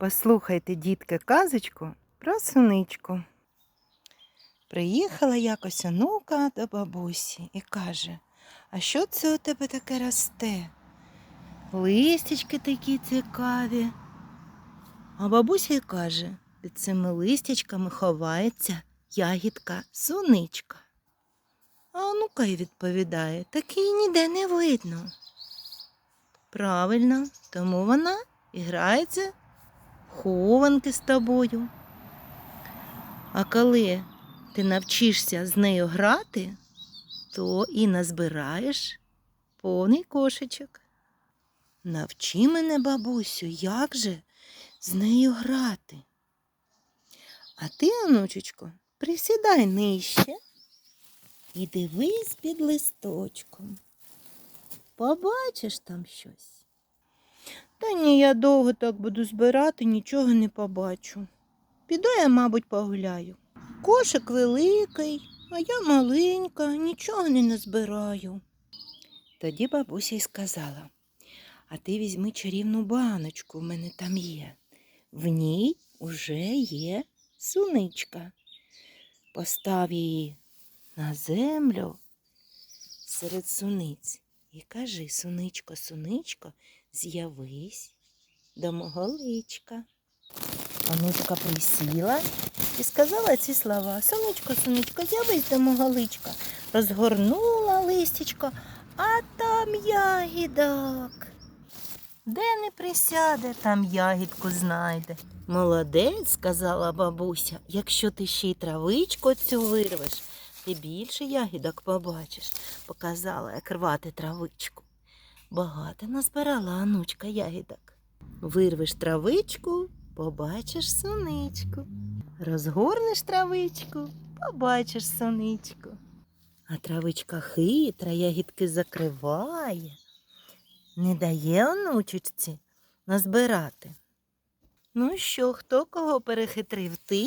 Послухайте, дітки, казочку про суничку. Приїхала якось онука до бабусі і каже, а що це у тебе таке росте? Листячки такі цікаві. А бабуся й каже, під цими листячками ховається ягідка суничка. А онука й відповідає, такий ніде не видно. Правильно, тому вона і грається хованки з тобою. А коли ти навчишся з нею грати, то і назбираєш повний кошечок. Навчи мене, бабусю, як же з нею грати. А ти, онучечко, присідай нижче і дивись під листочком. Побачиш там щось. Та ні, я довго так буду збирати, нічого не побачу. Піду я, мабуть, погуляю. Кошик великий, а я маленька, нічого не назбираю. Тоді бабуся й сказала, а ти візьми чарівну баночку, в мене там є. В ній уже є суничка. Постав її на землю серед суниць і кажи, суничко, суничко, з'явись до мого личка. Онучка присіла і сказала ці слова. Сонечко, сонечко, з'явись до мого личка. Розгорнула листячко, а там ягідок. Де не присяде, там ягідку знайде. Молодець, сказала бабуся, якщо ти ще й травичку цю вирвеш, ти більше ягідок побачиш, показала, як рвати травичку. Багато назбирала онучка ягідок. Вирвеш травичку, побачиш соничку. Розгорнеш травичку, побачиш соничку. А травичка хитра, ягідки закриває, не дає онучечці назбирати. Ну що, хто кого перехитрив? Ти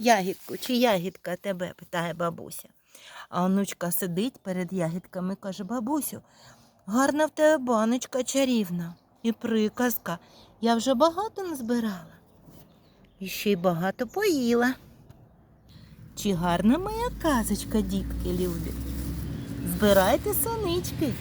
ягідку чи ягідка тебе? питає бабуся. А онучка сидить перед ягідками каже, бабусю, гарна в тебе баночка чарівна і приказка. Я вже багато назбирала. І ще й багато поїла. Чи гарна моя казочка, дітки любі? Збирайте сонички,